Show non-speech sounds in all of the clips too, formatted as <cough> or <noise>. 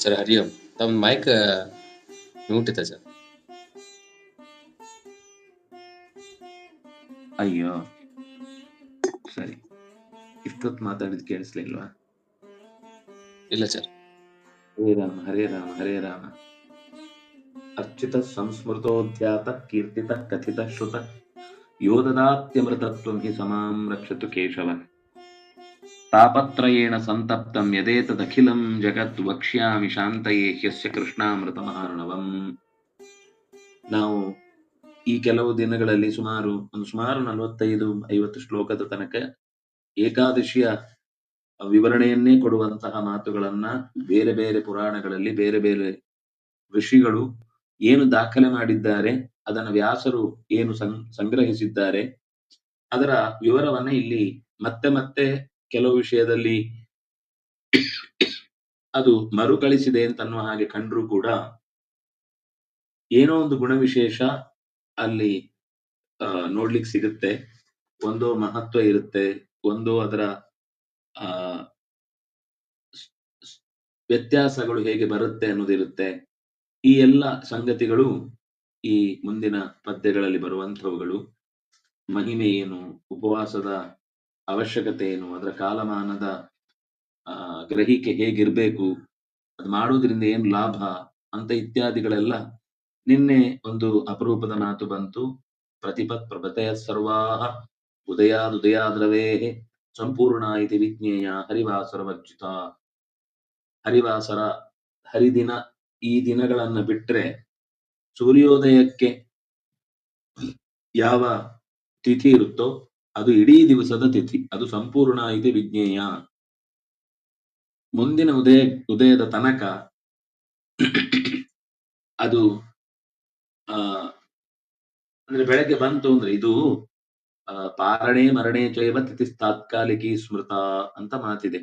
Sir ಹರಿ ಓಂ ತಮ್ಮ mic mute ಇದೆ sir ಅಯ್ಯೋ ಸರಿ ಇಷ್ಟೊತ್ತು ಮಾತಾಡಿದ್ ಕೇಳಿಸ್ಲಿಲ್ವಾ? ಇಲ್ಲ ಸರ್ ಹರೇ ರಾಮ ಹರೇ ರಾಮ ಹರೇ ರಾಮ. ಅರ್ಚಿತ ಸಂಸ್ಮೃತೋಧ್ಯಾತ ಕೀರ್ತಿತ, ಕಥಿತ, ಶ್ರುತ ಯೋದದಾತ್ಯಮೃತತ್ವಂ ಹಿ ಸಮಾಂ ರಕ್ಷತು ಕೇಶವ. ತಾಪತ್ರಯೇಣ ಸಂತಪ್ತಂ ಯದೇತದಖಿಲಂ ಜಗತ್ ವಕ್ಷ್ಯಾಮಿ ಶಾಂತಯೇ ಹ್ಯಸ್ಯ ಕೃಷ್ಣಾಮೃತ ಮಹಾರ್ಣವಂ. ನಾವು ಈ ಕೆಲವು ದಿನಗಳಲ್ಲಿ ಸುಮಾರು, ಒಂದು ಸುಮಾರು ನಲವತ್ತೈದು, ಐವತ್ತು ಶ್ಲೋಕದ ತನಕ ಏಕಾದಶಿಯ ವಿವರಣೆಯನ್ನೇ ಕೊಡುವಂತಹ ಮಾತುಗಳನ್ನ ಬೇರೆ ಬೇರೆ ಪುರಾಣಗಳಲ್ಲಿ ಬೇರೆ ಬೇರೆ ಋಷಿಗಳು ಏನು ದಾಖಲೆ ಮಾಡಿದ್ದಾರೆ, ಅದನ್ನ ವ್ಯಾಸರು ಏನು ಸಂ- ಸಂಗ್ರಹಿಸಿದ್ದಾರೆ, ಅದರ ವಿವರವನ್ನ ಇಲ್ಲಿ ಮತ್ತೆ ಮತ್ತೆ ಕೆಲವು ವಿಷಯದಲ್ಲಿ ಅದು ಮರುಕಳಿಸಿದೆ ಅಂತ ಅನ್ನುವ ಹಾಗೆ ಕಂಡ್ರೂ ಕೂಡ ಏನೋ ಒಂದು ಗುಣವಿಶೇಷ ಅಲ್ಲಿ ನೋಡ್ಲಿಕ್ಕೆ ಸಿಗುತ್ತೆ. ಒಂದು ಮಹತ್ವ ಇರುತ್ತೆ, ಒಂದು ಅದರ ಆ ವ್ಯತ್ಯಾಸಗಳು ಹೇಗೆ ಬರುತ್ತೆ ಅನ್ನೋದಿರುತ್ತೆ. ಈ ಎಲ್ಲ ಸಂಗತಿಗಳು ಈ ಮುಂದಿನ ಪದ್ಯಗಳಲ್ಲಿ ಬರುವಂಥವುಗಳು. ಮಹಿಮೆ ಏನು ಉಪವಾಸದ ಅವಶ್ಯಕತೆ ಏನು ಅದರ ಕಾಲಮಾನದ ಆ ಗ್ರಹಿಕೆ ಹೇಗಿರ್ಬೇಕು ಅದು ಮಾಡೋದ್ರಿಂದ ಏನು ಲಾಭ ಅಂತ ಇತ್ಯಾದಿಗಳೆಲ್ಲ ನಿನ್ನೆ ಒಂದು ಅಪರೂಪದ ಮಾತು ಬಂತು. ಪ್ರತಿಪತ್ ಪ್ರಭತೆಯ ಸರ್ವಾ ಉದಯಾದುದಯಾದ್ರವೇ ಸಂಪೂರ್ಣ ಇತಿ ವಿಜ್ಞೇಯ ಹರಿವಾಸರ ವರ್ಜಿತ. ಹರಿವಾಸರ ಹರಿದಿನ ಈ ದಿನಗಳನ್ನ ಬಿಟ್ರೆ ಸೂರ್ಯೋದಯಕ್ಕೆ ಯಾವ ತಿಥಿ ಇರುತ್ತೋ ಅದು ಇಡೀ ದಿವಸದ ತಿಥಿ, ಅದು ಸಂಪೂರ್ಣ ಇದೆ ವಿಜ್ಞೇಯ. ಮುಂದಿನ ಉದಯ, ಉದಯದ ತನಕ ಅದು, ಆ, ಅಂದ್ರೆ ಬೆಳಗ್ಗೆ ಬಂತು ಅಂದ್ರೆ ಇದು ಪಾರಣೆ ಮರಣೆ ಚೈವ ತಿಥಿ ತಾತ್ಕಾಲಿಕಿ ಸ್ಮೃತ ಅಂತ ಮಾತಿದೆ.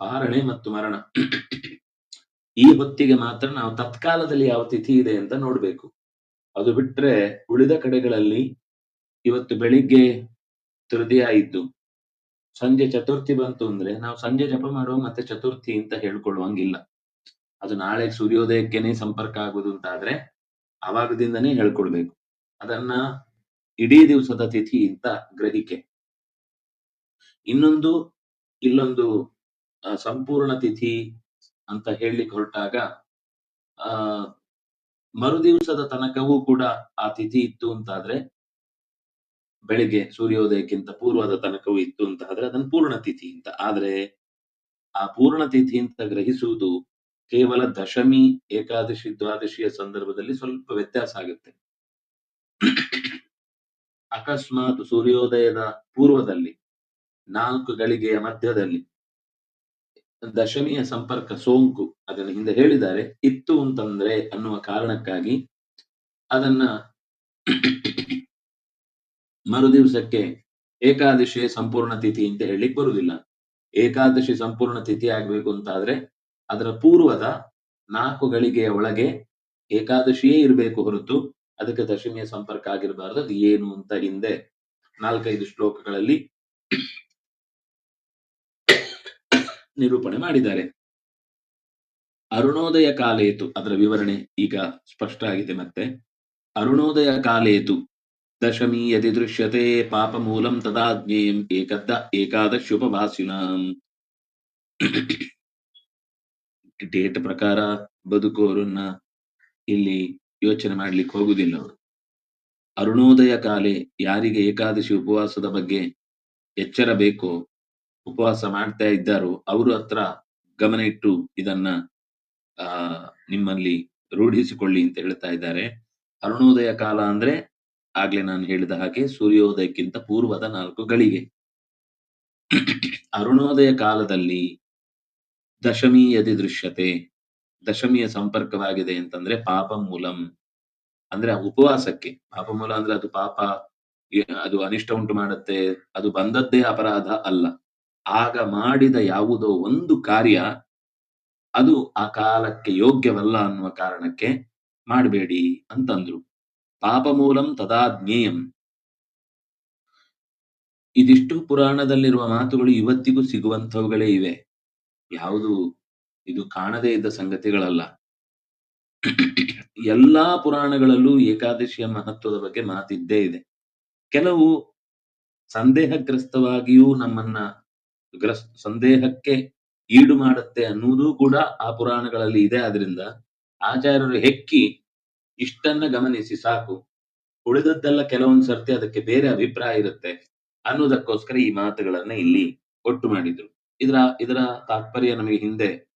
ಪಾರಣೆ ಮತ್ತು ಮರಣ. ಈ ಹೊತ್ತಿಗೆ ಮಾತ್ರ ನಾವು ತತ್ಕಾಲದಲ್ಲಿ ಯಾವ ತಿಥಿ ಇದೆ ಅಂತ ನೋಡ್ಬೇಕು. ಅದು ಬಿಟ್ರೆ ಉಳಿದ ಕಡೆಗಳಲ್ಲಿ ಇವತ್ತು ಬೆಳಿಗ್ಗೆ ತೃತೀಯ ಇದ್ದು, ಸಂಜೆ ಚತುರ್ಥಿ ಬಂತು ಅಂದ್ರೆ ನಾವು ಸಂಜೆ ಜಪ ಮಾಡುವ ಮತ್ತೆ ಚತುರ್ಥಿ ಅಂತ ಹೇಳ್ಕೊಳ್ಳುವಂಗಿಲ್ಲ. ಅದು ನಾಳೆ ಸೂರ್ಯೋದಯಕ್ಕೆನೆ ಸಂಪರ್ಕ ಆಗುದು ಅಂತಾದ್ರೆ ಅವಾಗದಿಂದನೇ ಹೇಳ್ಕೊಳ್ಬೇಕು. ಅದನ್ನ ಇಡೀ ದಿವಸದ ತಿಥಿ ಅಂತ ಗ್ರಹಿಕೆ. ಇನ್ನೊಂದು, ಇಲ್ಲೊಂದು ಸಂಪೂರ್ಣ ತಿಥಿ ಅಂತ ಹೇಳಲಿಕ್ಕೆ ಹೊರಟಾಗ, ಆ, ಮರುದಿವಸದ ತನಕವೂ ಕೂಡ ಆ ತಿಥಿ ಇತ್ತು ಅಂತಾದ್ರೆ, ಬೆಳಿಗ್ಗೆ ಸೂರ್ಯೋದಯಕ್ಕಿಂತ ಪೂರ್ವದ ತನಕವೂ ಇತ್ತು ಅಂತ ಆದ್ರೆ ಅದನ್ನ ಪೂರ್ಣ ತಿಥಿ ಅಂತ. ಆದ್ರೆ, ಆ ಪೂರ್ಣ ತಿಥಿ ಅಂತ ಗ್ರಹಿಸುವುದು ಕೇವಲ ದಶಮಿ, ಏಕಾದಶಿ, ದ್ವಾದಶಿಯ ಸಂದರ್ಭದಲ್ಲಿ ಸ್ವಲ್ಪ ವ್ಯತ್ಯಾಸ ಆಗುತ್ತೆ. ಅಕಸ್ಮಾತ್ ಸೂರ್ಯೋದಯದ ಪೂರ್ವದಲ್ಲಿ, ನಾಲ್ಕು ಗಳಿಗೆಯ ಮಧ್ಯದಲ್ಲಿ, ದಶಮಿಯ ಸಂಪರ್ಕ ಸೋಂಕು ಅದನ್ನು ಹಿಂದೆ ಹೇಳಿದ್ದಾರೆ. ಇತ್ತು ಅಂತಂದ್ರೆ ಅನ್ನುವ ಕಾರಣಕ್ಕಾಗಿ ಅದನ್ನ ಮರುದಿವಸಕ್ಕೆ ಏಕಾದಶಿಯ ಸಂಪೂರ್ಣ ತಿಥಿ ಅಂತ ಹೇಳಲಿಕ್ಕೆ ಬರುವುದಿಲ್ಲ. ಏಕಾದಶಿ ಸಂಪೂರ್ಣ ತಿಥಿ ಆಗ್ಬೇಕು ಅಂತಾದ್ರೆ ಅದರ ಪೂರ್ವದ ನಾಲ್ಕು ಗಳಿಗೆಯ ಒಳಗೆ ಏಕಾದಶಿಯೇ ಇರಬೇಕು ಹೊರತು ಅದಕ್ಕೆ ದಶಮಿಯ ಸಂಪರ್ಕ ಆಗಿರಬಾರ್ದು. ಅದು ಏನು ಅಂತ ಹಿಂದೆ ನಾಲ್ಕೈದು ಶ್ಲೋಕಗಳಲ್ಲಿ ನಿರೂಪಣೆ ಮಾಡಿದ್ದಾರೆ. ಅರುಣೋದಯ ಕಾಲೇತು, ಅದರ ವಿವರಣೆ ಈಗ ಸ್ಪಷ್ಟ ಆಗಿದೆ ಮತ್ತೆ. ಅರುಣೋದಯ ಕಾಲೇತು ದಶಮಿ ಯದಿ ದೃಶ್ಯತೆ, ಪಾಪ ಮೂಲಂ ತದಾ ಜ್ಞೇಯಂ ಏಕದ್ದ ಏಕಾದಶ್ಯುಪವಾಸಿನಾಂ ಡೇಟ್ <coughs> ಪ್ರಕಾರ ಬದುಕೋರನ್ನ ಇಲ್ಲಿ ಯೋಚನೆ ಮಾಡ್ಲಿಕ್ಕೆ ಹೋಗುದಿಲ್ಲ ಅವರು ಅರುಣೋದಯ ಕಾಲೆ ಯಾರಿಗೆ ಏಕಾದಶಿ ಉಪವಾಸದ ಬಗ್ಗೆ ಎಚ್ಚರ ಬೇಕೋ, ಉಪವಾಸ ಮಾಡ್ತಾ ಇದ್ದಾರೋ ಅವರು ಹತ್ರ ಗಮನ ಇಟ್ಟು ಇದನ್ನ, ಆ, ನಿಮ್ಮಲ್ಲಿ ರೂಢಿಸಿಕೊಳ್ಳಿ ಅಂತ ಹೇಳ್ತಾ ಇದ್ದಾರೆ. ಅರುಣೋದಯ ಕಾಲ ಅಂದ್ರೆ ಆಗ್ಲೇ ನಾನು ಹೇಳಿದ ಹಾಗೆ ಸೂರ್ಯೋದಯಕ್ಕಿಂತ ಪೂರ್ವದ ನಾಲ್ಕು ಗಳಿಗೆ. ಅರುಣೋದಯ ಕಾಲದಲ್ಲಿ ದಶಮಿ ಯದಿ ದೃಶ್ಯತೆ ದಶಮಿಯ ಸಂಪರ್ಕವಾಗಿದೆ ಅಂತಂದ್ರೆ ಪಾಪ ಮೂಲಂ. ಅಂದ್ರೆ ಉಪವಾಸಕ್ಕೆ. ಪಾಪ ಮೂಲ ಅಂದ್ರೆ ಅದು ಪಾಪ ಅದು ಅನಿಷ್ಟ ಉಂಟು ಮಾಡುತ್ತೆ, ಅದು ಬಂದದ್ದೇ ಅಪರಾಧ ಅಲ್ಲ. ಆಗ ಮಾಡಿದ ಯಾವುದೋ ಒಂದು ಕಾರ್ಯ ಅದು ಆ ಕಾಲಕ್ಕೆ ಯೋಗ್ಯವಲ್ಲ ಅನ್ನುವ ಕಾರಣಕ್ಕೆ ಮಾಡಬೇಡಿ ಅಂತಂದ್ರು. ಪಾಪ ಮೂಲಂ ತದಾ ಜ್ಞೇಯಂ ಇದಿಷ್ಟು ಪುರಾಣದಲ್ಲಿರುವ ಮಾತುಗಳು ಇವತ್ತಿಗೂ ಸಿಗುವಂತವುಗಳೇ ಇವೆ. ಯಾವುದು ಇದು ಕಾಣದೇ ಇದ್ದ ಸಂಗತಿಗಳಲ್ಲ. ಎಲ್ಲಾ ಪುರಾಣಗಳಲ್ಲೂ ಏಕಾದಶಿಯ ಮಹತ್ವದ ಬಗ್ಗೆ ಮಾತಿದ್ದೇ ಇದೆ. ಕೆಲವು ಸಂದೇಹಗ್ರಸ್ತವಾಗಿಯೂ ನಮ್ಮನ್ನ ಗ್ರಸ್, ಸಂದೇಹಕ್ಕೆ ಈಡು ಮಾಡುತ್ತೆ ಅನ್ನುವುದು ಕೂಡ ಆ ಪುರಾಣಗಳಲ್ಲಿ ಇದೆ. ಆದ್ರಿಂದ ಆಚಾರ್ಯರು ಹೆಕ್ಕಿ ಇಷ್ಟನ್ನ ಗಮನಿಸಿ ಸಾಕು. ಉಳಿದದ್ದೆಲ್ಲ ಕೆಲವೊಂದು ಸರ್ತಿ ಅದಕ್ಕೆ ಬೇರೆ ಅಭಿಪ್ರಾಯ ಇರುತ್ತೆ. ಅನ್ನೋದಕ್ಕೋಸ್ಕರ ಈ ಮಾತುಗಳನ್ನ ಇಲ್ಲಿ ಒಟ್ಟು ಮಾಡಿದ್ರು. ಇದರ ಇದರ ತಾತ್ಪರ್ಯ ನಮಗೆ ಹಿಂದೆ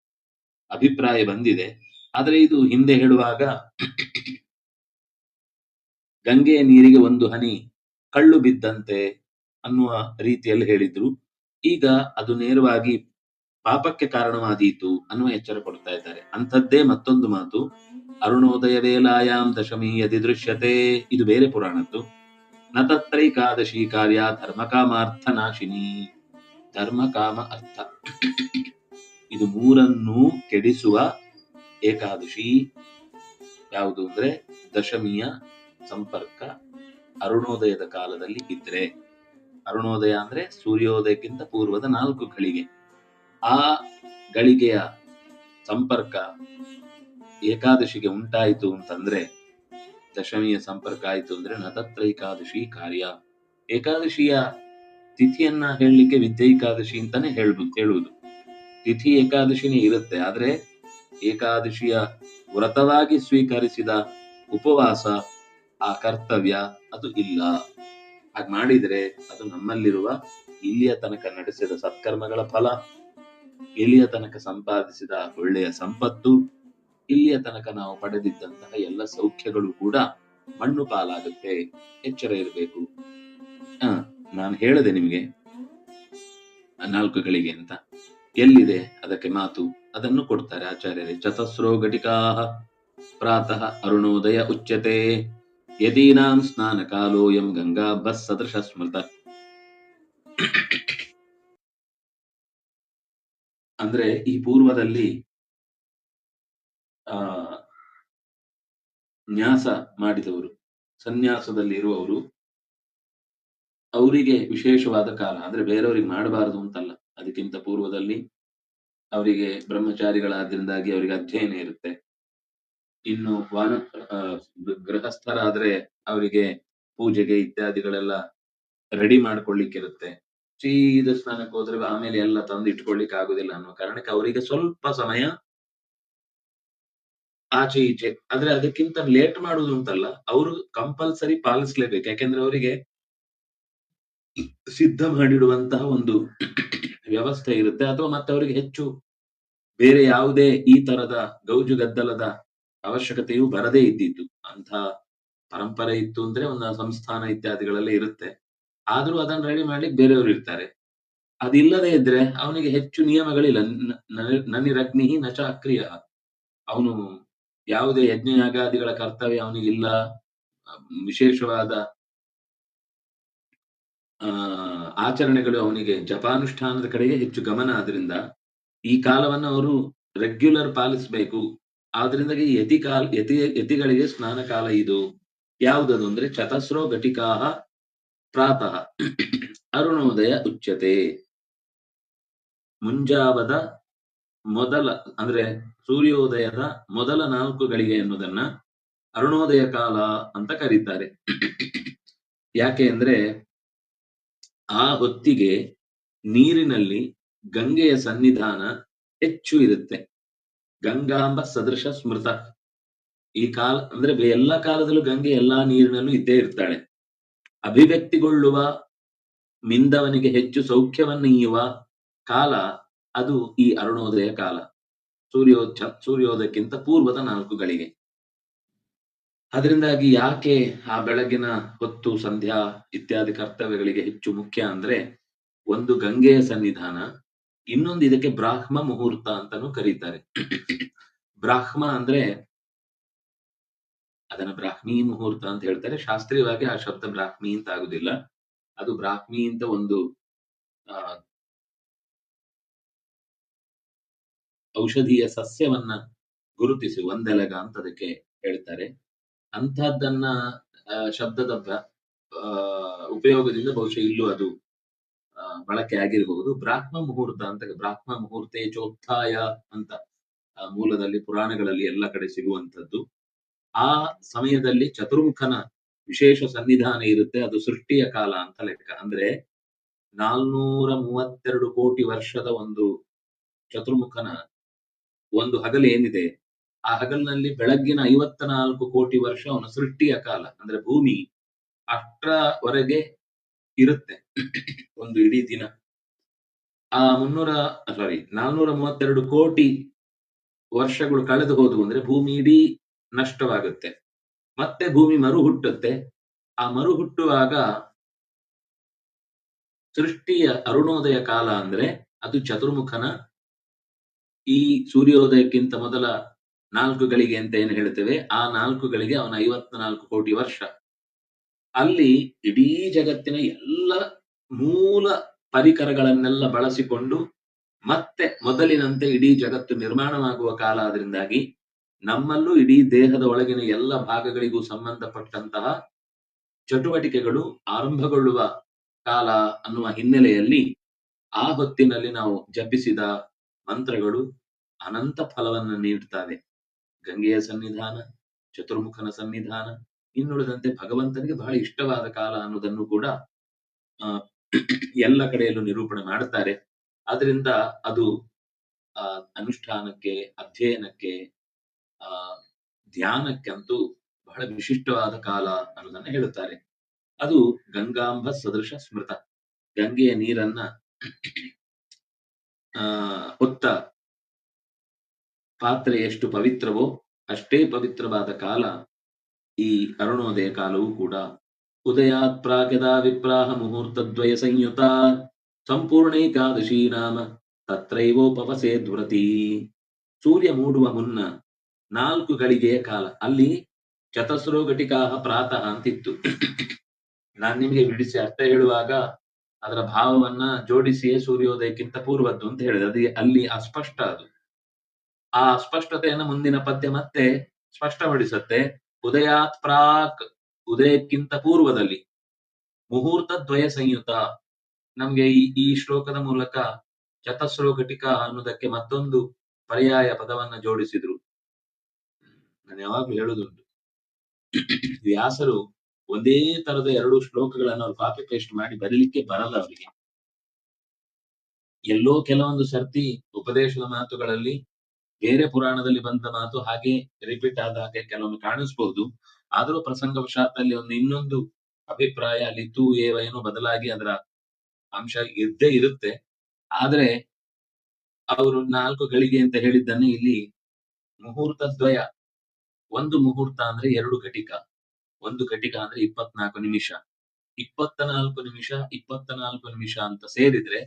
ಅಭಿಪ್ರಾಯ ಬಂದಿದೆ. ಆದರೆ ಇದು ಹಿಂದೆ ಹೇಳುವಾಗ ಗಂಗೆಯ ನೀರಿಗೆ ಒಂದು ಹನಿ ಕಳ್ಳು ಬಿದ್ದಂತೆ ಅನ್ನುವ ರೀತಿಯಲ್ಲಿ ಹೇಳಿದ್ರು. ಈಗ ಅದು ನೇರವಾಗಿ ಪಾಪಕ್ಕೆ ಕಾರಣವಾದೀತು ಅನ್ನುವ ಎಚ್ಚರ ಕೊಡ್ತಾ ಇದ್ದಾರೆ. ಅಂಥದ್ದೇ ಮತ್ತೊಂದು ಮಾತು. ಅರುಣೋದಯ ವೇಲಾಯಾಮ್ ದಶಮಿ ಯದಿ ದೃಶ್ಯತೆ ಇದು ಬೇರೆ ಪುರಾಣದ್ದು. ನ ತತ್ರೈಕಾದಶಿ ಕಾರ್ಯ ಧರ್ಮಕಾಮಾರ್ಥ ನಾಶಿನಿ. ಧರ್ಮಕಾಮ ಅರ್ಥ. ಇದು ಮೂರನ್ನೂ ಕೆಡಿಸುವ ಏಕಾದಶಿ. ಯಾವುದು ಅಂದ್ರೆ ದಶಮಿಯ ಸಂಪರ್ಕ ಅರುಣೋದಯದ ಕಾಲದಲ್ಲಿ ಇದ್ರೆ. ಅರುಣೋದಯ ಅಂದ್ರೆ ಸೂರ್ಯೋದಯಕ್ಕಿಂತ ಪೂರ್ವದ ನಾಲ್ಕು ಗಳಿಗೆ. ಆ ಗಳಿಗೆಯ ಸಂಪರ್ಕ ಏಕಾದಶಿಗೆ ಉಂಟಾಯಿತು ಅಂತಂದ್ರೆ ದಶಮಿಯ ಸಂಪರ್ಕ ಆಯಿತು ಅಂದ್ರೆ ನತತ್ರ ಏಕಾದಶಿ ಕಾರ್ಯ. ಏಕಾದಶಿಯ ತಿಥಿಯನ್ನ ಹೇಳಲಿಕ್ಕೆ ವಿದ್ಯೈಕಾದಶಿ ಅಂತಾನೆ ಹೇಳ್ಬೋದು ಹೇಳುವುದು. ತಿಥಿ ಏಕಾದಶಿನೇ ಇರುತ್ತೆ. ಆದ್ರೆ ಏಕಾದಶಿಯ ವ್ರತವಾಗಿ ಸ್ವೀಕರಿಸಿದ ಉಪವಾಸ, ಆ ಕರ್ತವ್ಯ ಅದು ಇಲ್ಲ. ಹಾಗೆ ಮಾಡಿದ್ರೆ ಅದು ನಮ್ಮಲ್ಲಿರುವ ಇಲ್ಲಿಯ ತನಕ ನಡೆಸಿದ ಸತ್ಕರ್ಮಗಳ ಫಲ. ಇಲ್ಲಿಯ ತನಕ ಸಂಪಾದಿಸಿದ ಒಳ್ಳೆಯ ಸಂಪತ್ತು. ಇಲ್ಲಿಯ ತನಕ ನಾವು ಪಡೆದಿದ್ದಂತಹ ಎಲ್ಲ ಸೌಖ್ಯಗಳು ಕೂಡ ಮಣ್ಣು ಪಾಲಾಗುತ್ತೆ. ಎಚ್ಚರ ಇರಬೇಕು. ನಾನು ಹೇಳಿದೆ ನಿಮಗೆ ನಾಲ್ಕುಗಳಿಗೆ ಅಂತ. ಎಲ್ಲಿದೆ ಅದಕ್ಕೆ ಮಾತು? ಅದನ್ನು ಕೊಡ್ತಾರೆ ಆಚಾರ್ಯರೇ. ಚತಸ್ರೋ ಘಟಿಕಾ ಪ್ರಾತಃ ಅರುಣೋದಯ ಉಚ್ಯತೆ. ಯದೀನಾಂ ಸ್ನಾನ ಕಾಲೋಯಂ ಗಂಗಾ ಬಸ್ ಸದೃಶ ಸ್ಮೃತ. ಅಂದ್ರೆ ಈ ಪೂರ್ವದಲ್ಲಿ, ಆ, ನ್ಯಾಸ ಮಾಡಿದವರು, ಸನ್ಯಾಸದಲ್ಲಿ ಇರುವವರು, ಅವರಿಗೆ ವಿಶೇಷವಾದ ಕಾಲ, ಅಂದ್ರೆ ಬೇರೆಯವರಿಗೆ ಮಾಡಬಾರದು ಅಂತಲ್ಲ. ಅದಕ್ಕಿಂತ ಪೂರ್ವದಲ್ಲಿ ಅವರಿಗೆ ಬ್ರಹ್ಮಚಾರಿಗಳಾದ್ರಿಂದಾಗಿ ಅವರಿಗೆ ಅಧ್ಯಯನ ಇರುತ್ತೆ. ಇನ್ನು ವಾನ ಗೃಹಸ್ಥರಾದ್ರೆ ಅವರಿಗೆ ಪೂಜೆಗೆ ಇತ್ಯಾದಿಗಳೆಲ್ಲ ರೆಡಿ ಮಾಡ್ಕೊಳ್ಳಿಕ್ಕೆ ಇರುತ್ತೆ ಸೀದ ಸ್ನಾನಕ್ಕೆ ಹೋದ್ರೆ ಆಮೇಲೆ ಎಲ್ಲ ತಂದು ಇಟ್ಕೊಳ್ಳಿಕ್ಕೆ ಆಗುದಿಲ್ಲ ಅನ್ನೋ ಕಾರಣಕ್ಕೆ ಅವರಿಗೆ ಸ್ವಲ್ಪ ಸಮಯ ಆಚೆ ಈಚೆ. ಆದ್ರೆ ಅದಕ್ಕಿಂತ ಲೇಟ್ ಮಾಡುದು ಅಂತಲ್ಲ ಅವರು ಕಂಪಲ್ಸರಿ ಪಾಲಿಸ್ಲೇಬೇಕು. ಯಾಕೆಂದ್ರೆ ಅವರಿಗೆ ಸಿದ್ಧ ಮಾಡಿಡುವಂತಹ ಒಂದು ವ್ಯವಸ್ಥೆ ಇರುತ್ತೆ. ಅಥವಾ ಮತ್ತೆ ಅವರಿಗೆ ಹೆಚ್ಚು ಬೇರೆ ಯಾವುದೇ ಈ ತರದ ಗೌಜು ಗದ್ದಲದ ಅವಶ್ಯಕತೆಯು ಬರದೇ ಇದ್ದಿತ್ತು ಅಂತ ಪರಂಪರೆ ಇತ್ತು ಅಂದ್ರೆ ಒಂದು ಸಂಸ್ಥಾನ ಇತ್ಯಾದಿಗಳೆಲ್ಲ ಇರುತ್ತೆ. ಆದ್ರೂ ಅದನ್ನ ರೆಡಿ ಮಾಡ್ಲಿಕ್ಕೆ ಬೇರೆಯವರು ಇರ್ತಾರೆ. ಅದಿಲ್ಲದೆ ಇದ್ರೆ ಅವನಿಗೆ ಹೆಚ್ಚು ನಿಯಮಗಳಿಲ್ಲ. ನನಿ ರಗ್ನಿ ನನಿರಗ್ನಿ ನಚ ಅಕ್ರಿಯ ಅವನು ಯಾವುದೇ ಯಜ್ಞ ಯಾಗಾದಿಗಳ ಕರ್ತವ್ಯ ಅವನಿಗಿಲ್ಲ. ವಿಶೇಷವಾದ ಆಚರಣೆಗಳು ಅವನಿಗೆ ಜಪಾನುಷ್ಠಾನದ ಕಡೆಗೆ ಹೆಚ್ಚು ಗಮನ ಆದ್ರಿಂದ ಈ ಕಾಲವನ್ನು ಅವರು ರೆಗ್ಯುಲರ್ ಪಾಲಿಸಬೇಕು. ಆದ್ರಿಂದ ಯತಿ ಕಾಲ, ಯತಿ, ಯತಿಗಳಿಗೆ ಸ್ನಾನ ಕಾಲ ಇದು. ಯಾವುದದು ಅಂದ್ರೆ ಚತಸ್ರೋ ಘಟಿಕಾ ಪ್ರಾತಃ. ಅರುಣೋದಯ ಉಚ್ಯತೆ. ಮುಂಜಾವದ ಮೊದಲ, ಅಂದ್ರೆ ಸೂರ್ಯೋದಯದ ಮೊದಲ ನಾಲ್ಕು ಗಳಿಗೆ ಎನ್ನುವುದನ್ನ ಅರುಣೋದಯ ಕಾಲ ಅಂತ ಕರೀತಾರೆ. ಯಾಕೆ ಅಂದ್ರೆ ಆ ಹೊತ್ತಿಗೆ ನೀರಿನಲ್ಲಿ ಗಂಗೆಯ ಸನ್ನಿಧಾನ ಹೆಚ್ಚು ಇರುತ್ತೆ. ಗಂಗಾಂಬ ಸದೃಶ ಸ್ಮೃತ. ಈ ಕಾಲ, ಅಂದ್ರೆ ಎಲ್ಲ ಕಾಲದಲ್ಲೂ ಗಂಗೆ ಎಲ್ಲಾ ನೀರಿನಲ್ಲೂ ಇದ್ದೇ ಇರ್ತಾಳೆ. ಅಭಿವ್ಯಕ್ತಿಗೊಳ್ಳುವ, ಮಿಂದವನಿಗೆ ಹೆಚ್ಚು ಸೌಖ್ಯವನ್ನೀಯುವ ಕಾಲ ಅದು ಈ ಅರುಣೋದಯ ಕಾಲ. ಸೂರ್ಯೋಚ ಸೂರ್ಯೋದಯಕ್ಕಿಂತ ಪೂರ್ವದ ನಾಲ್ಕು ಗಳಿಗೆ. ಅದರಿಂದಾಗಿ ಯಾಕೆ ಆ ಬೆಳಗಿನ ಹೊತ್ತು, ಸಂಧ್ಯಾ ಇತ್ಯಾದಿ ಕರ್ತವ್ಯಗಳಿಗೆ ಹೆಚ್ಚು ಮುಖ್ಯ ಅಂದ್ರೆ ಒಂದು ಗಂಗೆಯ ಸನ್ನಿಧಾನ, ಇನ್ನೊಂದು ಇದಕ್ಕೆ ಬ್ರಾಹ್ಮ ಮುಹೂರ್ತ ಅಂತಾನು ಕರೀತಾರೆ. ಬ್ರಾಹ್ಮ ಅಂದ್ರೆ ಅದನ್ನ ಬ್ರಾಹ್ಮಿ ಮುಹೂರ್ತ ಅಂತ ಹೇಳ್ತಾರೆ. ಶಾಸ್ತ್ರೀಯವಾಗಿ ಆ ಶಬ್ದ ಬ್ರಾಹ್ಮಿ ಅಂತ ಆಗುದಿಲ್ಲ. ಅದು ಬ್ರಾಹ್ಮಿ ಅಂತ ಒಂದು ಔಷಧೀಯ ಸಸ್ಯವನ್ನ ಗುರುತಿಸಿ, ಒಂದೆಲಗ ಅಂತ ಅದಕ್ಕೆ ಹೇಳ್ತಾರೆ. ಅಂಥದ್ದನ್ನ ಶಬ್ದದ ಉಪಯೋಗದಿಂದ ಬಹುಶಃ ಇಲ್ಲೂ ಅದು ಬಳಕೆ ಆಗಿರಬಹುದು ಬ್ರಾಹ್ಮ ಮುಹೂರ್ತ ಅಂತ, ಬ್ರಾಹ್ಮ ಮುಹೂರ್ತೆ ಚೋತ್ಥಾಯ ಅಂತ ಮೂಲದಲ್ಲಿ, ಪುರಾಣಗಳಲ್ಲಿ ಎಲ್ಲ ಕಡೆ ಸಿಗುವಂತದ್ದು ಆ ಸಮಯದಲ್ಲಿ ಚತುರ್ಮುಖನ ವಿಶೇಷ ಸನ್ನಿಧಾನ ಇರುತ್ತೆ. ಅದು ಸೃಷ್ಟಿಯ ಕಾಲ ಅಂತ ಲೆಕ್ಕ. ಅಂದ್ರೆ ನಾಲ್ನೂರ ಮೂವತ್ತೆರಡು ಕೋಟಿ ವರ್ಷದ ಒಂದು ಚತುರ್ಮುಖನ ಒಂದು ಹಗಲು ಏನಿದೆ? ಆ ಹಗಲಿನಲ್ಲಿ ಬೆಳಗ್ಗಿನ ಐವತ್ತ ನಾಲ್ಕು ಕೋಟಿ ವರ್ಷ ಅವನ ಸೃಷ್ಟಿಯ ಕಾಲ, ಅಂದ್ರೆ ಭೂಮಿ, ಅಷ್ಟರವರೆಗೆ ಇರುತ್ತೆ ಒಂದು ಇಡೀ ದಿನ. ಆ ಮುನ್ನೂರ ಸಾರಿ ನಾಲ್ನೂರ ಮೂವತ್ತೆರಡು ಕೋಟಿ ವರ್ಷಗಳು ಕಳೆದು ಹೋದವು ಅಂದ್ರೆ ಭೂಮಿ ಇಡೀ ನಷ್ಟವಾಗುತ್ತೆ. ಮತ್ತೆ ಭೂಮಿ ಮರು ಹುಟ್ಟುತ್ತೆ ಆ ಮರು ಹುಟ್ಟುವಾಗ ಸೃಷ್ಟಿಯ ಅರುಣೋದಯ ಕಾಲ ಅಂದ್ರೆ ಅದು ಚತುರ್ಮುಖನ ಈ ಸೂರ್ಯೋದಯಕ್ಕಿಂತ ಮೊದಲ ನಾಲ್ಕು ಗಳಿಗೆ ಅಂತ ಏನು ಹೇಳ್ತೇವೆ? ಆ ನಾಲ್ಕು ಗಳಿಗೆ ಅವನ ಐವತ್ನಾಲ್ಕು ಕೋಟಿ ವರ್ಷ. ಅಲ್ಲಿ ಇಡೀ ಜಗತ್ತಿನ ಎಲ್ಲ ಮೂಲ ಪರಿಕರಗಳನ್ನೆಲ್ಲ ಬಳಸಿಕೊಂಡು ಮತ್ತೆ ಮೊದಲಿನಂತೆ ಇಡೀ ಜಗತ್ತು ನಿರ್ಮಾಣವಾಗುವ ಕಾಲ ಆದ್ರಿಂದಾಗಿ ನಮ್ಮಲ್ಲೂ ಇಡೀ ದೇಹದ ಒಳಗಿನ ಎಲ್ಲ ಭಾಗಗಳಿಗೂ ಸಂಬಂಧಪಟ್ಟಂತಹ ಚಟುವಟಿಕೆಗಳು ಆರಂಭಗೊಳ್ಳುವ ಕಾಲ ಅನ್ನುವ ಹಿನ್ನೆಲೆಯಲ್ಲಿ ಆ ಹೊತ್ತಿನಲ್ಲಿ ನಾವು ಜಪಿಸಿದ ಮಂತ್ರಗಳು ಅನಂತ ಫಲವನ್ನು ನೀಡುತ್ತವೆ ಗಂಗೆಯ ಸನ್ನಿಧಾನ ಚತುರ್ಮುಖನ ಸನ್ನಿಧಾನ ಇನ್ನುಳಿದಂತೆ ಭಗವಂತನಿಗೆ ಬಹಳ ಇಷ್ಟವಾದ ಕಾಲ ಅನ್ನೋದನ್ನು ಕೂಡ ಎಲ್ಲ ಕಡೆಯಲ್ಲೂ ನಿರೂಪಣೆ ಮಾಡುತ್ತಾರೆ ಆದ್ರಿಂದ ಅದು ಆ, ಅನುಷ್ಠಾನಕ್ಕೆ ಅಧ್ಯಯನಕ್ಕೆ ಆ ಧ್ಯಾನಕ್ಕಂತೂ ಬಹಳ ವಿಶಿಷ್ಟವಾದ ಕಾಲ ಅನ್ನೋದನ್ನ ಹೇಳುತ್ತಾರೆ. ಅದು ಗಂಗಾಂಬ ಸದೃಶ ಸ್ಮೃತ. ಗಂಗೆಯ ನೀರನ್ನ ಆ ಹೊತ್ತ ಪಾತ್ರೆ ಎಷ್ಟು ಪವಿತ್ರವೋ ಅಷ್ಟೇ ಪವಿತ್ರವಾದ ಕಾಲ ಈ ಅರುಣೋದಯ ಕಾಲವೂ ಕೂಡ. ಉದಯಾತ್ ಪ್ರಾಗದಾ ವಿಪ್ರಾಹ ಮುಹೂರ್ತದ್ವಯ ಸಂಯುತ. ಸಂಪೂರ್ಣೈಕಾದಶಿ ನಾಮ. ತತ್ರೈವೋಪವಸೇ ಧ್ವರತಿ. ಸೂರ್ಯ ಮೂಡುವ ಮುನ್ನ ನಾಲ್ಕು ಗಳಿಗೆಯ ಕಾಲ. ಅಲ್ಲಿ ಚತಸ್ರೋ ಘಟಿಕಾಹ ಪ್ರಾತಃ ಅಂತಿತ್ತು. ನಾನ್ ನಿಮಗೆ ಬಿಡಿಸಿ ಅರ್ಥ ಹೇಳುವಾಗ ಅದರ ಭಾವವನ್ನ ಜೋಡಿಸಿಯೇ ಸೂರ್ಯೋದಯಕ್ಕಿಂತ ಪೂರ್ವದ್ದು ಅಂತ ಹೇಳಿದೆ. ಅದು ಅಲ್ಲಿ ಅಸ್ಪಷ್ಟ ಅದು. ಆ ಸ್ಪಷ್ಟತೆಯನ್ನು ಮುಂದಿನ ಪದ್ಯ ಮತ್ತೆ ಸ್ಪಷ್ಟಪಡಿಸುತ್ತೆ. ಉದಯಾತ್ ಪ್ರಾಕ್ ಉದಯಕ್ಕಿಂತ ಪೂರ್ವದಲ್ಲಿ. ಮುಹೂರ್ತ ದ್ವಯ ಸಂಯುತ. ನಮ್ಗೆ ಈ ಈ ಶ್ಲೋಕದ ಮೂಲಕ ಚತಸ್ರೋ ಘಟಿಕ ಅನ್ನೋದಕ್ಕೆ ಮತ್ತೊಂದು ಪರ್ಯಾಯ ಪದವನ್ನ ಜೋಡಿಸಿದ್ರು. ನಾನು ಯಾವಾಗ್ಲೂ ಹೇಳುದುಂಟು <coughs> ವ್ಯಾಸರು ಒಂದೇ ತರದ ಎರಡು ಶ್ಲೋಕಗಳನ್ನು ಅವ್ರು ಕಾಪಿ ಪೇಸ್ಟ್ ಮಾಡಿ ಬರಲಿಕ್ಕೆ ಬರಲ್ಲ ಅವರಿಗೆ. ಎಲ್ಲೋ ಕೆಲವೊಂದು ಸರ್ತಿ ಉಪದೇಶದ ಮಾತುಗಳಲ್ಲಿ ಬೇರೆ ಪುರಾಣದಲ್ಲಿ ಬಂದ ಮಾತು ಹಾಗೆ ರಿಪೀಟ್ ಆದ ಹಾಗೆ ಕೆಲವೊಮ್ಮೆ ಕಾಣಿಸ್ಬಹುದು ಆದರೂ ಪ್ರಸಂಗವಶಾತ್ತಲ್ಲಿ ಒಂದು ಇನ್ನೊಂದು ಅಭಿಪ್ರಾಯ ಅಲ್ಲಿ ತೂ ಏವ, ಏನೋ ಬದಲಾಗಿ ಅದರ ಅಂಶ ಇದ್ದೇ ಇರುತ್ತೆ. ಆದ್ರೆ ಅವರು ನಾಲ್ಕು ಗಳಿಗೆ ಅಂತ ಹೇಳಿದ್ದನ್ನು ಇಲ್ಲಿ ಮುಹೂರ್ತ ದ್ವಯ, ಒಂದು ಮುಹೂರ್ತ ಅಂದ್ರೆ ಎರಡು ಘಟಿಕ, ಒಂದು ಘಟಿಕ ಅಂದ್ರೆ ಇಪ್ಪತ್ನಾಲ್ಕು ನಿಮಿಷ. ಇಪ್ಪತ್ತ ನಾಲ್ಕು ನಿಮಿಷ ಇಪ್ಪತ್ತ ನಾಲ್ಕು ನಿಮಿಷ ಅಂತ ಸೇರಿದ್ರೆ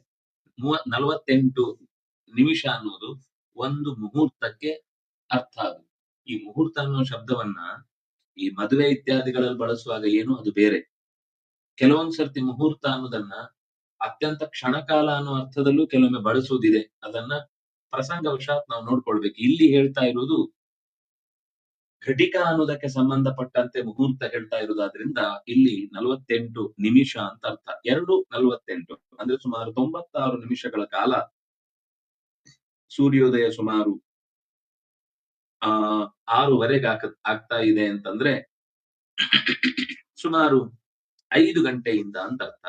ಮೂವ, ನಲವತ್ತೆಂಟು ನಿಮಿಷ ಅನ್ನೋದು ಒಂದು ಮುಹೂರ್ತಕ್ಕೆ ಅರ್ಥ ಅದು ಈ ಮುಹೂರ್ತ ಅನ್ನೋ ಶಬ್ದವನ್ನ ಈ ಮದುವೆ ಇತ್ಯಾದಿಗಳಲ್ಲಿ ಬಳಸುವಾಗ ಏನು? ಅದು ಬೇರೆ. ಕೆಲವೊಂದ್ ಸರ್ತಿ ಮುಹೂರ್ತ ಅನ್ನೋದನ್ನ ಅತ್ಯಂತ ಕ್ಷಣಕಾಲ ಅನ್ನೋ ಅರ್ಥದಲ್ಲೂ ಕೆಲವೊಮ್ಮೆ ಬಳಸುವುದಿದೆ ಅದನ್ನ ಪ್ರಸಂಗವಶಾತ್ ನಾವು ನೋಡ್ಕೊಳ್ಬೇಕು. ಇಲ್ಲಿ ಹೇಳ್ತಾ ಇರುವುದು ಘಟಿಕ ಅನ್ನೋದಕ್ಕೆ ಸಂಬಂಧಪಟ್ಟಂತೆ ಮುಹೂರ್ತ ಹೇಳ್ತಾ ಇರುವುದಾದ್ರಿಂದ ಇಲ್ಲಿ ನಲವತ್ತೆಂಟು ನಿಮಿಷ ಅಂತ ಅರ್ಥ. ಎರಡು ನಲವತ್ತೆಂಟು, ಅಂದ್ರೆ ಸುಮಾರು ತೊಂಬತ್ತಾರು ನಿಮಿಷಗಳ ಕಾಲ ಸೂರ್ಯೋದಯ ಸುಮಾರು, ಆ, ಆರೂವರೆಗೆ ಆಕ, ಆಗ್ತಾ ಇದೆ ಅಂತಂದ್ರೆ ಸುಮಾರು ಐದು ಗಂಟೆಯಿಂದ ಅಂತ ಅರ್ಥ.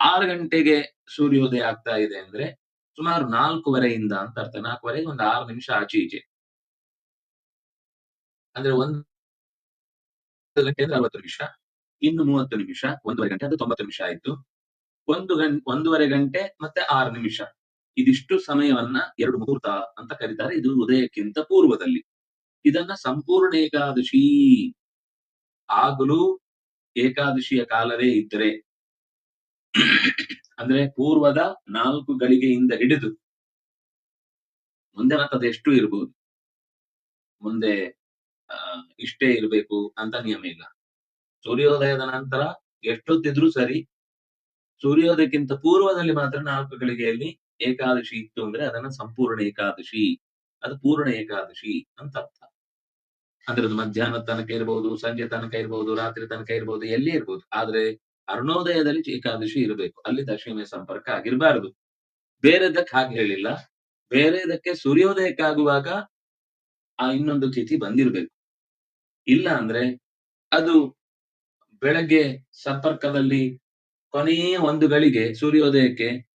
ಆರು ಗಂಟೆಗೆ ಸೂರ್ಯೋದಯ ಆಗ್ತಾ ಇದೆ ಅಂದ್ರೆ ಸುಮಾರು ನಾಲ್ಕೂವರೆಯಿಂದ ಅಂತ ಅರ್ಥ. ನಾಲ್ಕುವರೆಗೆ ಒಂದು ಆರು ನಿಮಿಷ ಆಚೆ ಈಚೆ. ಅಂದ್ರೆ ಒಂದು ಗಂಟೆ ಅಂದ್ರೆ ಅರವತ್ತು ನಿಮಿಷ, ಇನ್ನು ಮೂವತ್ತು ನಿಮಿಷ, ಒಂದೂವರೆ ಗಂಟೆ ಅದು ತೊಂಬತ್ತು ನಿಮಿಷ ಆಯ್ತು. ಒಂದು ಗಂಟೆ ಒಂದೂವರೆ ಗಂಟೆ ಮತ್ತೆ ಆರು ನಿಮಿಷ. ಇದಿಷ್ಟು ಸಮಯವನ್ನ ಎರಡು ಮುಹೂರ್ತ ಅಂತ ಕರೀತಾರೆ. ಇದು ಉದಯಕ್ಕಿಂತ ಪೂರ್ವದಲ್ಲಿ. ಇದನ್ನ ಸಂಪೂರ್ಣ ಏಕಾದಶಿ ಆಗಲೂ ಏಕಾದಶಿಯ ಕಾಲವೇ ಇದ್ದರೆ, ಅಂದ್ರೆ ಪೂರ್ವದ ನಾಲ್ಕು ಗಳಿಗೆಯಿಂದ ಹಿಡಿದು, ಮುಂದೆ ಮತ್ತದು ಎಷ್ಟು ಇರಬಹುದು ಮುಂದೆ ಇಷ್ಟೇ ಇರಬೇಕು ಅಂತ ನಿಯಮ ಇಲ್ಲ. ಸೂರ್ಯೋದಯದ ನಂತರ ಎಷ್ಟೊತ್ತಿದ್ರೂ ಸರಿ, ಸೂರ್ಯೋದಯಕ್ಕಿಂತ ಪೂರ್ವದಲ್ಲಿ ಮಾತ್ರ ನಾಲ್ಕು ಗಳಿಗೆಯಲ್ಲಿ ಏಕಾದಶಿ ಇತ್ತು ಅಂದ್ರೆ ಅದನ್ನ ಸಂಪೂರ್ಣ ಏಕಾದಶಿ, ಅದು ಪೂರ್ಣ ಏಕಾದಶಿ ಅಂತ ಅರ್ಥ. ಅಂದ್ರೆ ಅದು ಮಧ್ಯಾಹ್ನದ ತನಕ ಇರಬಹುದು ಸಂಜೆ ತನಕ ಇರಬಹುದು ರಾತ್ರಿ ತನಕ ಇರಬಹುದು ಎಲ್ಲಿ ಇರಬಹುದು ಆದ್ರೆ ಅರುಣೋದಯದಲ್ಲಿ ಏಕಾದಶಿ ಇರಬೇಕು. ಅಲ್ಲಿ ದಶಮಿ ಸಂಪರ್ಕ ಆಗಿರಬಾರದು. ಬೇರೆದಕ್ಕೆ ಹಾಗೆ ಹೇಳಿಲ್ಲ. ಬೇರೆದಕ್ಕೆ ಸೂರ್ಯೋದಯಕ್ಕಾಗುವಾಗ ಆ ಇನ್ನೊಂದು ತಿಥಿ ಬಂದಿರಬೇಕು. ಇಲ್ಲ ಅಂದ್ರೆ ಅದು ಬೆಳಗ್ಗೆ ಸಂಪರ್ಕದಲ್ಲಿ ಕೊನೆಯ ಒಂದು ಗಳಿಗೆ ಸೂರ್ಯೋದಯಕ್ಕೆ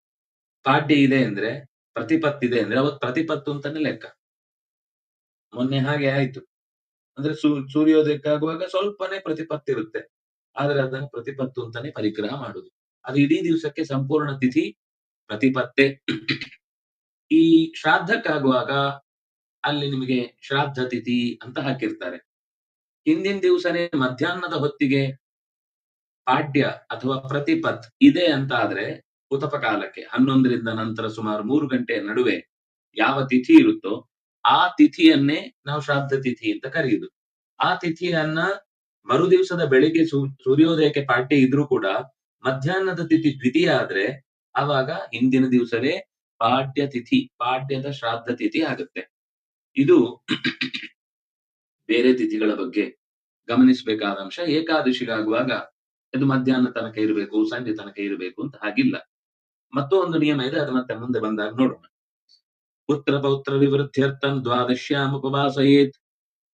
ಪಾಡ್ಯ ಇದೆ ಅಂದ್ರೆ ಪ್ರತಿಪತ್ತಿದೆ ಅಂದ್ರೆ ಅವತ್ ಪ್ರತಿಪತ್ತು ಅಂತಾನೆ ಲೆಕ್ಕ. ಮೊನ್ನೆ ಹಾಗೆ ಆಯ್ತು. ಅಂದ್ರೆ ಸೂರ್ಯೋದಯಕ್ಕಾಗುವಾಗ ಸ್ವಲ್ಪನೇ ಪ್ರತಿಪತ್ತಿರುತ್ತೆ ಆದ್ರೆ ಅದನ್ನ ಪ್ರತಿಪತ್ತು ಅಂತಾನೆ ಪರಿಗ್ರಹ ಮಾಡುದು. ಅದು ಇಡೀ ದಿವಸಕ್ಕೆ ಸಂಪೂರ್ಣ ತಿಥಿ ಪ್ರತಿಪತ್ತೆ. ಈ ಶ್ರಾದ್ದಕ್ಕಾಗುವಾಗ ಅಲ್ಲಿ ನಿಮಗೆ ಶ್ರಾದ್ದ ತಿಥಿ ಅಂತ ಹಾಕಿರ್ತಾರೆ. ಹಿಂದಿನ ದಿವಸನೇ ಮಧ್ಯಾಹ್ನದ ಹೊತ್ತಿಗೆ ಪಾಡ್ಯ ಅಥವಾ ಪ್ರತಿಪತ್ ಇದೆ ಅಂತ ಆದ್ರೆ ಉತಪ ಕಾಲಕ್ಕೆ ಹನ್ನೊಂದರಿಂದ ನಂತರ ಸುಮಾರು ಮೂರು ಗಂಟೆಯ ನಡುವೆ ಯಾವ ತಿಥಿ ಇರುತ್ತೋ ಆ ತಿಥಿಯನ್ನೇ ನಾವು ಶ್ರಾದ್ದ ತಿಥಿ ಅಂತ ಕರೆಯುದು. ಆ ತಿಥಿಯನ್ನ ಮರುದಿವಸದ ಬೆಳಿಗ್ಗೆ ಸೂರ್ಯೋದಯಕ್ಕೆ ಪಾಠ್ಯ ಇದ್ರೂ ಕೂಡ ಮಧ್ಯಾಹ್ನದ ತಿಥಿ ದ್ವಿತೀಯ ಆದ್ರೆ ಆವಾಗ ಹಿಂದಿನ ದಿವಸವೇ ಪಾಠ್ಯ ತಿಥಿ ಪಾಠ್ಯದ ಶ್ರಾದ್ದ ತಿಥಿ ಆಗುತ್ತೆ. ಇದು ಬೇರೆ ತಿಥಿಗಳ ಬಗ್ಗೆ ಗಮನಿಸಬೇಕಾದ ಅಂಶ ಏಕಾದಶಿಗಾಗುವಾಗ ಇದು ಮಧ್ಯಾಹ್ನ ತನಕ ಇರಬೇಕು, ಸಂಜೆ ತನಕ ಇರಬೇಕು ಅಂತ ಹಾಗಿಲ್ಲ. ಮತ್ತು ಒಂದು ನಿಯಮ ಇದೆ, ಅದು ಮತ್ತೆ ಮುಂದೆ ಬಂದಾಗ ನೋಡೋಣ. ಪುತ್ರ ಪೌತ್ರ ವಿವೃದ್ಧ್ಯರ್ಥಂ ದ್ವಾದಶ್ಯಾಂ ಉಪವಾಸಯೇತ್,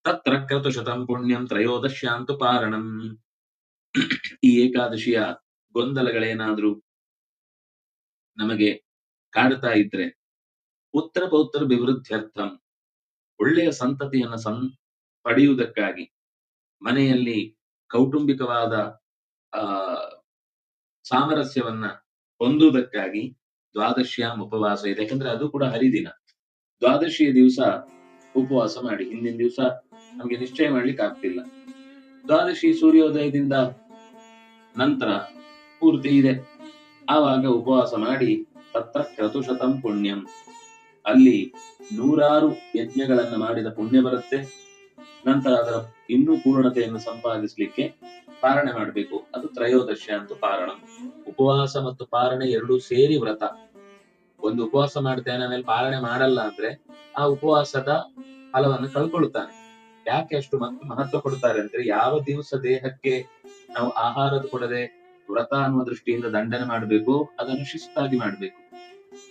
ತತ್ರ ಕ್ರತುಶತಂ ಪುಣ್ಯಂ ತ್ರಯೋದಶ್ಯಾಂತು ಪಾರಣಂ. ಈ ಏಕಾದಶಿಯ ಗೊಂದಲಗಳೇನಾದ್ರೂ ನಮಗೆ ಕಾಡ್ತಾ ಇದ್ರೆ ಪುತ್ರ ಪೌತ್ರ ವಿವೃದ್ಧ್ಯರ್ಥಂ ಒಳ್ಳೆಯ ಸಂತತಿಯನ್ನು ಸಂ, ಪಡೆಯುವುದಕ್ಕಾಗಿ ಮನೆಯಲ್ಲಿ ಕೌಟುಂಬಿಕವಾದ, ಆ, ಸಾಮರಸ್ಯವನ್ನ ಹೊಂದುವುದಕ್ಕಾಗಿ ದ್ವಾದಶಿಯ ಉಪವಾಸ ಇದೆ. ಯಾಕಂದ್ರೆ ಅದು ಕೂಡ ಹರಿದಿನ. ದ್ವಾದಶಿಯ ದಿವಸ ಉಪವಾಸ ಮಾಡಿ. ಹಿಂದಿನ ದಿವಸ ನಮ್ಗೆ ನಿಶ್ಚಯ ಮಾಡ್ಲಿಕ್ಕೆ ಆಗ್ತಿಲ್ಲ. ದ್ವಾದಶಿ ಸೂರ್ಯೋದಯದಿಂದ ನಂತರ ಪೂರ್ತಿ ಇದೆ. ಆವಾಗ ಉಪವಾಸ ಮಾಡಿ ತತ್ರ ಕ್ರತುಶತಂ ಪುಣ್ಯಂ. ಅಲ್ಲಿ ನೂರಾರು ಯಜ್ಞಗಳನ್ನ ಮಾಡಿದ ಪುಣ್ಯ ಬರುತ್ತೆ. ನಂತರ ಅದರ ಇನ್ನೂ ಪೂರ್ಣತೆಯನ್ನು ಸಂಪಾದಿಸಲಿಕ್ಕೆ ಪಾರಣೆ ಮಾಡಬೇಕು. ಅದು ತ್ರಯೋದಶ ಅಂತ ಪಾರಣ ಉಪವಾಸ ಮತ್ತು ಪಾರಣೆ ಎರಡೂ ಸೇರಿ ವ್ರತ. ಒಂದು ಉಪವಾಸ ಮಾಡ್ತೇನೆ ಆಮೇಲೆ ಪಾರಣೆ ಮಾಡಲ್ಲ ಅಂದ್ರೆ ಆ ಉಪವಾಸದ ಫಲವನ್ನು ಕಳ್ಕೊಳ್ತಾನೆ. ಯಾಕೆ ಅಷ್ಟು ಮಹತ್ವ ಕೊಡ್ತಾರೆ ಅಂದ್ರೆ ಯಾವ ದಿವಸ ದೇಹಕ್ಕೆ ನಾವು ಆಹಾರದ ಕೊಡದೆ ವ್ರತ ಅನ್ನುವ ದೃಷ್ಟಿಯಿಂದ ದಂಡನೆ ಮಾಡಬೇಕು, ಅದನ್ನು ಶಿಸ್ತಾಗಿ ಮಾಡಬೇಕು.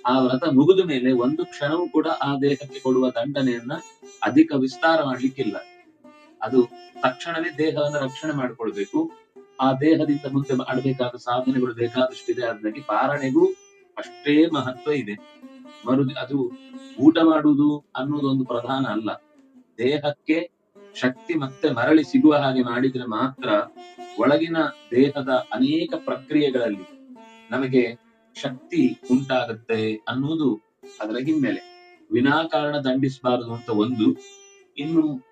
ಆ ವ್ರತ ಮುಗಿದ ಮೇಲೆ ಒಂದು ಕ್ಷಣವೂ ಕೂಡ ಆ ದೇಹಕ್ಕೆ ಕೊಡುವ ದಂಡನೆಯನ್ನ ಅಧಿಕ ವಿಸ್ತಾರ ಮಾಡ್ಲಿಕ್ಕಿಲ್ಲ. ಅದು ತಕ್ಷಣವೇ ದೇಹವನ್ನು ರಕ್ಷಣೆ ಮಾಡಿಕೊಳ್ಬೇಕು. ಆ ದೇಹದಿಂದ ಮುಂದೆ ಮಾಡಬೇಕಾದ ಸಾಧನೆಗಳು ಬೇಕಾದಷ್ಟಿದೆ ಅದಕ್ಕೆ ಪಾರಣೆಗೂ ಅಷ್ಟೇ ಮಹತ್ವ ಇದೆ. ಮರು ಅದು ಊಟ ಮಾಡುವುದು ಅನ್ನೋದೊಂದು ಪ್ರಧಾನ ಅಲ್ಲ. ದೇಹಕ್ಕೆ ಶಕ್ತಿ ಮತ್ತೆ ಮರಳಿ ಸಿಗುವ ಹಾಗೆ ಮಾಡಿದ್ರೆ ಮಾತ್ರ ಒಳಗಿನ ದೇಹದ ಅನೇಕ ಪ್ರಕ್ರಿಯೆಗಳಲ್ಲಿ ನಮಗೆ ಶಕ್ತಿ ಉಂಟಾಗುತ್ತೆ ಅನ್ನೋದು ಅದರ ಹಿನ್ನೆಲೆ. ವಿನಾಕಾರಣ ದಂಡಿಸಬಾರದು ಅಂತ ಒಂದು. ಇನ್ನು